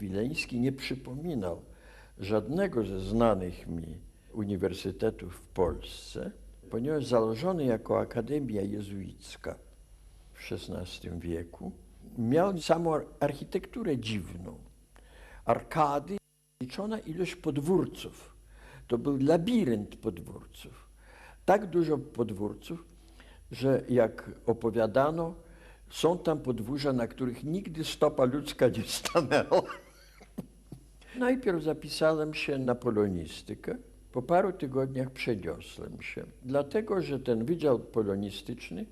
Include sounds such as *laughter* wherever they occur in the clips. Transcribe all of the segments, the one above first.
Wileński nie przypominał żadnego ze znanych mi uniwersytetów w Polsce, ponieważ założony jako Akademia Jezuicka w XVI wieku, miał samą architekturę dziwną. Arkady, liczona ilość podwórców. To był labirynt podwórców. Tak dużo podwórców, że jak opowiadano, są tam podwórza, na których nigdy stopa ludzka nie stanęła. Najpierw zapisałem się na polonistykę. Po paru tygodniach przeniosłem się, dlatego że ten wydział polonistyczny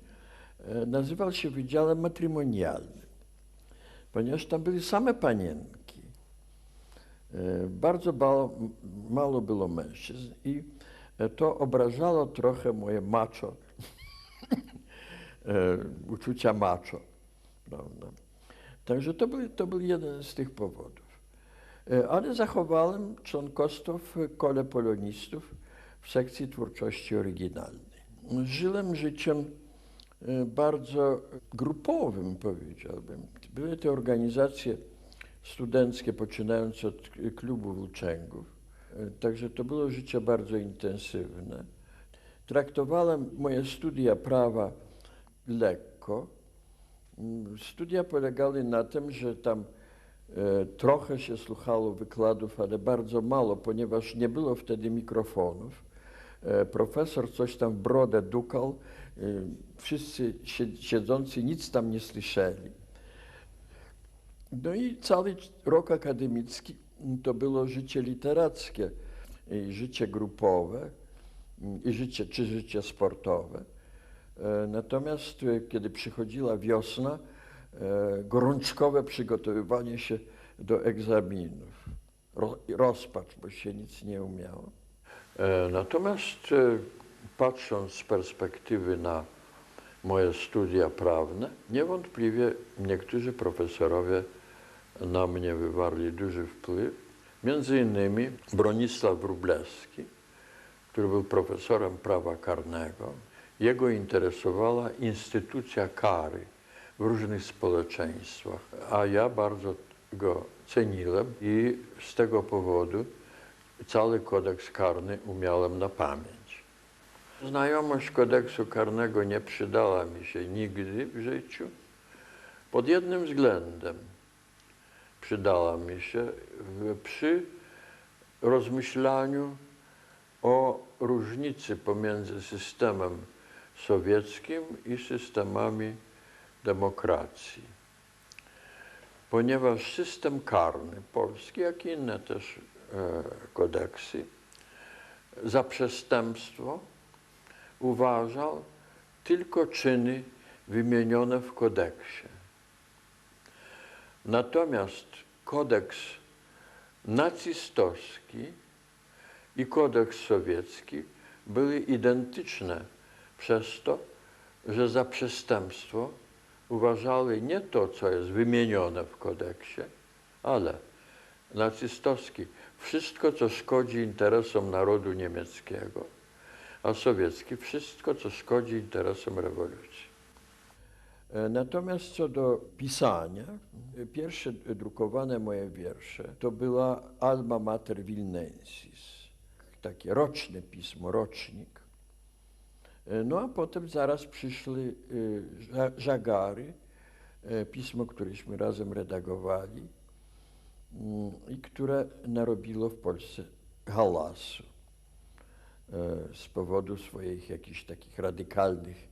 e, nazywał się Wydziałem Matrymonialnym, ponieważ tam były same panienki. E, Bardzo mało, mało było mężczyzn i e, to obrażało trochę moje macho, uczucia macho. Prawda? Także to był, to był jeden z tych powodów. E, Ale zachowałem członkostwo w kole polonistów w sekcji twórczości oryginalnej. Żyłem życiem e, bardzo grupowym, powiedziałbym. Były to organizacje studenckie, poczynając od klubu włóczęgów. E, Także to było życie bardzo intensywne. Traktowałem moje studia prawa lekko. Mm, Studia polegały na tym, że tam trochę się słuchało wykładów, ale bardzo mało, ponieważ nie było wtedy mikrofonów. E, profesor coś tam w brodę dukał, e, wszyscy sie- siedzący nic tam nie słyszeli. No i cały rok akademicki to było życie literackie, i życie grupowe, mm, i życie, czy życie sportowe. E, Natomiast e, kiedy przychodziła wiosna, e, gorączkowe przygotowywanie się do egzaminów, Ro, rozpacz, bo się nic nie umiało. E, Natomiast e, patrząc z perspektywy na moje studia prawne, niewątpliwie niektórzy profesorowie na mnie wywarli duży wpływ. Między innymi Bronisław Wróblewski, który był profesorem prawa karnego. Jego interesowała instytucja kary w różnych społeczeństwach, a ja bardzo go ceniłem i z tego powodu cały kodeks karny umiałem na pamięć. Znajomość kodeksu karnego nie przydała mi się nigdy w życiu. Pod jednym względem przydała mi się przy rozmyślaniu o różnicy pomiędzy systemem sowieckim i systemami demokracji. Ponieważ system karny polski, jak i inne też e, kodeksy, za przestępstwo uważał tylko czyny wymienione w kodeksie. Natomiast kodeks nacistowski i kodeks sowiecki były identyczne przez to, że za przestępstwo uważały nie to, co jest wymienione w kodeksie, ale nacistowski wszystko, co szkodzi interesom narodu niemieckiego, a sowiecki wszystko, co szkodzi interesom rewolucji. E, Natomiast co do pisania, pierwsze drukowane moje wiersze to była Alma Mater Wilnensis, takie roczne pismo, rocznik. E, No a potem zaraz przyszły e, ża- żagary, e, pismo, któreśmy razem redagowali mm, i które narobiło w Polsce hałasu z powodu swoich jakichś takich radykalnych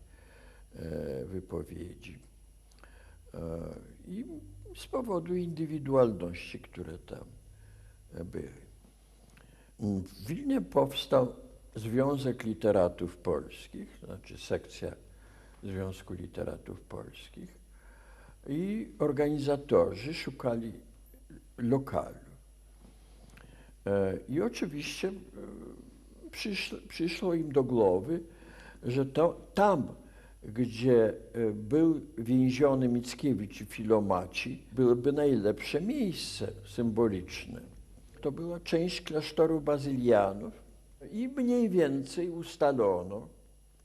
wypowiedzi i z powodu indywidualności, które tam były. W Wilnie powstał Związek Literatów Polskich, znaczy sekcja Związku Literatów Polskich i organizatorzy szukali lokalu. E, I oczywiście e, przyszło, przyszło im do głowy, że to tam, gdzie e, był więziony Mickiewicz i Filomaci, byłoby najlepsze miejsce symboliczne. To była część klasztoru bazylianów i mniej więcej ustalono,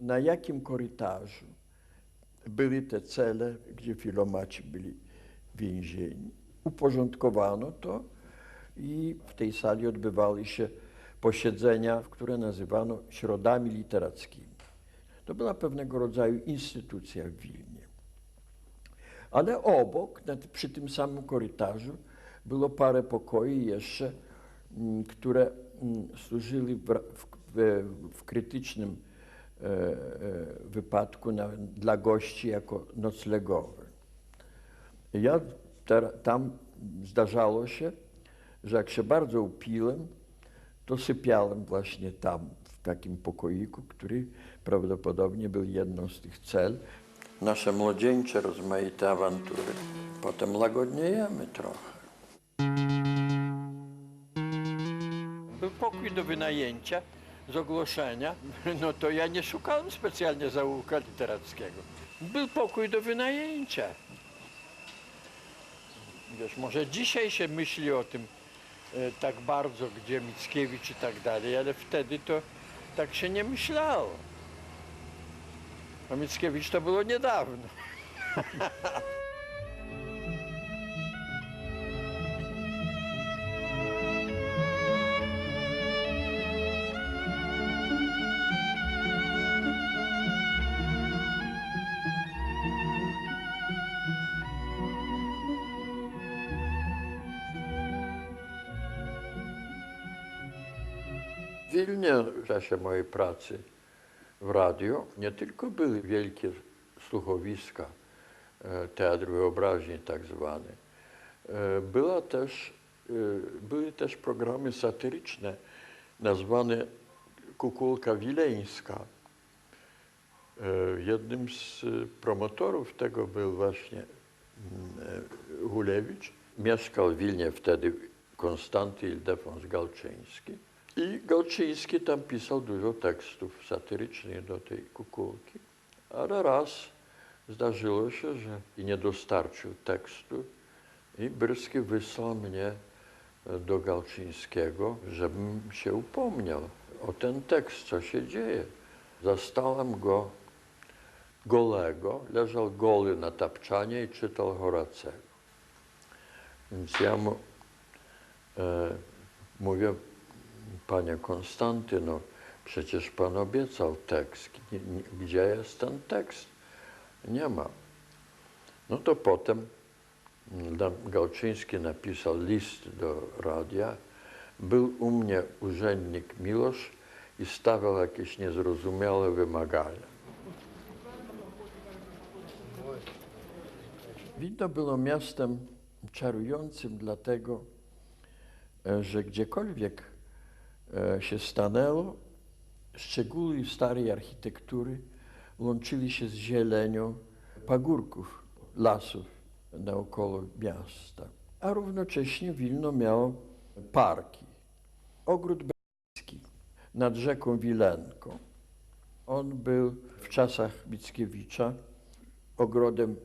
na jakim korytarzu były te cele, gdzie Filomaci byli więzieni. uporządkowano to i w tej sali odbywały się posiedzenia, które nazywano środami literackimi. To była pewnego rodzaju instytucja w Wilnie. Ale obok, przy tym samym korytarzu, było parę pokoi jeszcze, mm, które służyły w, krytycznym e, e, wypadku dla gości jako noclegowe. Ja tam zdarzało się, że jak się bardzo upiłem, to sypiałem właśnie tam, w takim pokoiku, który prawdopodobnie był jedną z tych cel. Nasze młodzieńcze, rozmaite awantury. Potem łagodniejemy trochę. Pokój do wynajęcia z ogłoszenia. *laughs* No to ja nie szukałem specjalnie zaułka literackiego. Był pokój do wynajęcia. Wiesz, może dzisiaj się myśli o tym e, tak bardzo, gdzie Mickiewicz i tak dalej, ale wtedy to tak się nie myślało. A Mickiewicz to było niedawno. *laughs* Wilnie w czasie mojej pracy w radiu nie tylko były wielkie słuchowiska, e, teatr wyobraźni tak zwany, e, była też, e, były też programy satyryczne nazwane Kukulka Wileńska. Jednym z promotorów tego był właśnie mm, Hulewicz. Mieszkał w Wilnie wtedy Konstanty Ildefons Galczyński. I Galczyński tam pisał dużo tekstów satyrycznych do tej kukułki. Ale raz zdarzyło się, że i nie dostarczył tekstu i Bryski wysłał mnie e, do Galczyńskiego, żebym się upomniał o ten tekst, co się dzieje. Zastałem go golego, leżał goły na tapczanie i czytał Horacego. Więc ja mu e, mówię, panie Konstanty, no przecież pan obiecał tekst. Gdzie jest ten tekst? Nie ma. No to potem Gałczyński napisał list do radia. Był u mnie urzędnik Miłosz i stawiał jakieś niezrozumiałe wymagania. Wilno było miastem czarującym, dlatego e, że gdziekolwiek się stanęło, szczegóły starej architektury łączyli się z zielenią pagórków, lasów naokoło miasta. A równocześnie Wilno miało parki. Ogród Beskidzki nad rzeką Wilenką. On był w czasach Mickiewicza ogrodem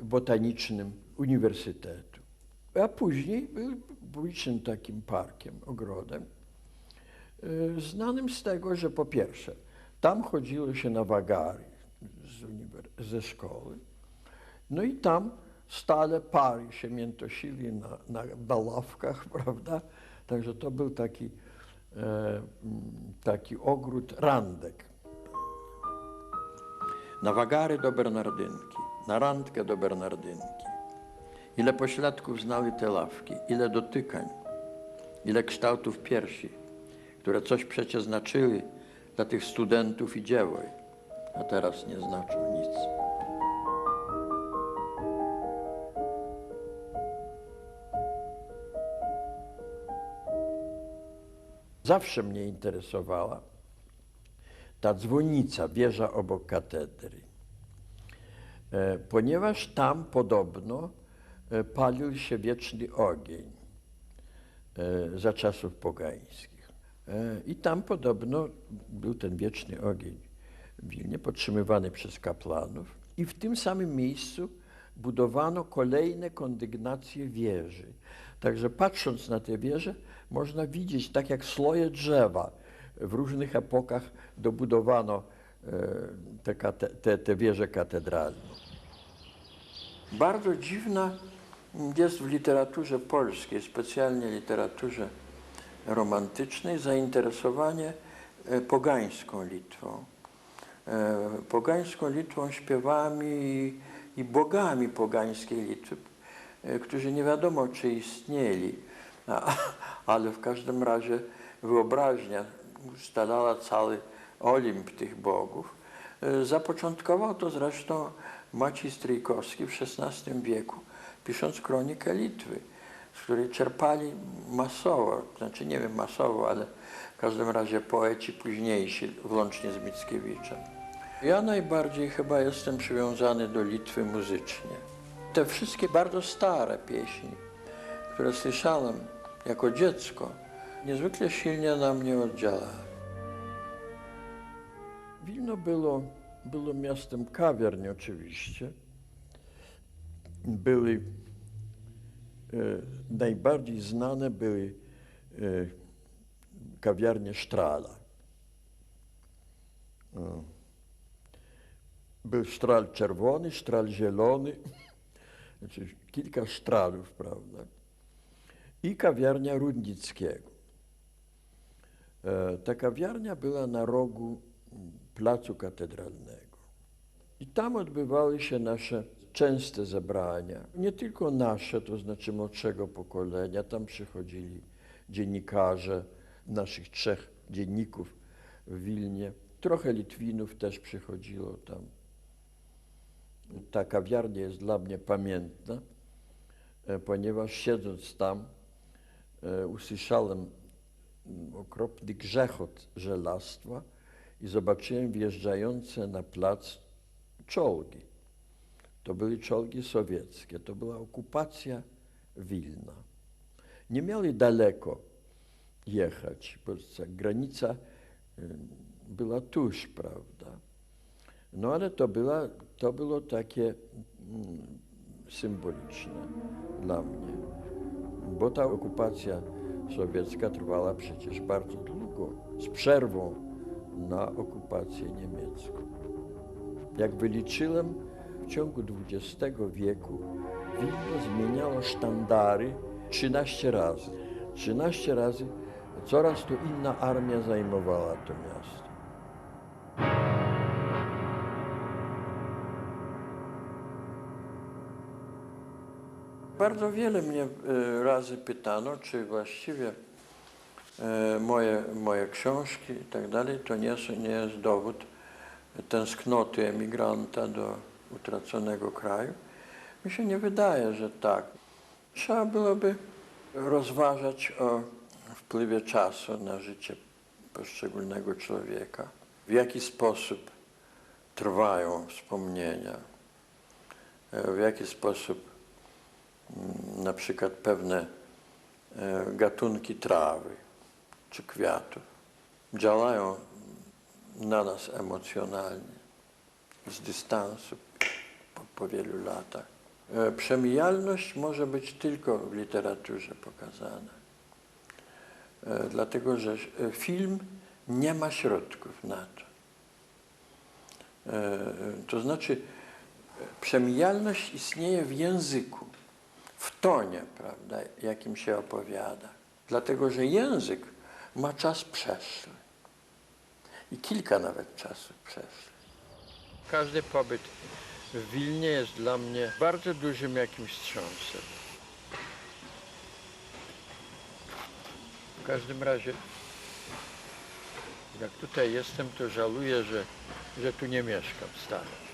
botanicznym uniwersytetu. A później był publicznym takim parkiem, ogrodem, znanym z tego, że po pierwsze, tam chodziło się na wagary ze szkoły, no i tam stale pary się miętosili na, na, ławkach, *laughs* prawda? Także to był taki, e, mm, taki ogród randek. Na wagary do Bernardynki, na randkę do Bernardynki. Ile pośladków znały te ławki, ile dotykań, ile kształtów piersi, które coś przecie znaczyły dla tych studentów i dziełoj, a teraz nie znaczą nic. Zawsze mnie interesowała ta dzwonica, wieża obok katedry. E, ponieważ tam podobno e, palił się wieczny ogień e, za czasów pogańskich. E, I tam podobno był ten wieczny ogień w Wilnie, podtrzymywany przez kaplanów. I w tym samym miejscu budowano kolejne kondygnacje wieży. Także patrząc na te wieże, można widzieć, tak jak sloje drzewa, w różnych epokach dobudowano e, te, te, te wieże katedralne. Bardzo dziwna jest w literaturze polskiej, specjalnie literaturze romantycznej, zainteresowanie e, pogańską Litwą. E, Pogańską Litwą, śpiewami i, bogami pogańskiej Litwy, e, którzy nie wiadomo czy istnieli, ale w każdym razie wyobraźnia ustalała cały Olimp tych bogów. Zapoczątkował to zresztą Maciej Stryjkowski w XVI wieku, pisząc kronikę Litwy, której czerpali masowo, znaczy nie wiem masowo, ale w każdym razie poeci późniejsi, włącznie z Mickiewiczem. Ja najbardziej chyba jestem przywiązany do Litwy muzycznie. Te wszystkie bardzo stare pieśni, które słyszałem jako dziecko, niezwykle silnie na mnie oddziałały. Wilno było, było miastem kawiarni oczywiście. Były najbardziej znane były e, kawiarnie Sztrala. O. Był sztral czerwony, sztral zielony, *laughs* znaczy kilka sztralów, prawda? I kawiarnia Rudnickiego. E, Ta kawiarnia była na rogu Placu Katedralnego. I tam odbywały się nasze częste zebrania. Nie tylko nasze, to znaczy młodszego pokolenia. Tam przychodzili dziennikarze naszych trzech dzienników w Wilnie. Trochę Litwinów też przychodziło tam. Ta kawiarnia jest dla mnie pamiętna, e, ponieważ siedząc tam e, usłyszałem mm, okropny grzechot żelastwa i zobaczyłem wjeżdżające na plac czołgi. To były czołgi sowieckie, to była okupacja Wilna. Nie mieli daleko jechać, bo granica y, była tuż, prawda? No ale to, była, to było takie mm, symboliczne dla mnie, bo ta okupacja sowiecka trwała przecież bardzo długo, z przerwą na okupację niemiecką. Jak wyliczyłem, ciągu XX wieku Wilno zmieniało sztandary 13 razy. 13 razy coraz to inna armia zajmowała to miasto. Bardzo wiele mnie e, razy pytano, czy właściwie e, moje, moje książki i tak dalej to nie, nie jest dowód tęsknoty emigranta do utraconego kraju. Mi się nie wydaje, że tak. Trzeba byłoby rozważać o wpływie czasu na życie poszczególnego człowieka. W jaki sposób trwają wspomnienia, e, w jaki sposób mm, na przykład pewne e, gatunki trawy czy kwiatów działają na nas emocjonalnie, z dystansu po, wielu latach. E, Przemijalność może być tylko w literaturze pokazana, E, dlatego że e, film nie ma środków na to. To znaczy, przemijalność istnieje w języku, w tonie, prawda, jakim się opowiada. Dlatego, że język ma czas przeszły i kilka nawet czasów przeszłych. Każdy pobyt w Wilnie jest dla mnie bardzo dużym jakimś wstrząsem. W każdym razie, jak tutaj jestem, to żałuję, że, że tu nie mieszkam stale.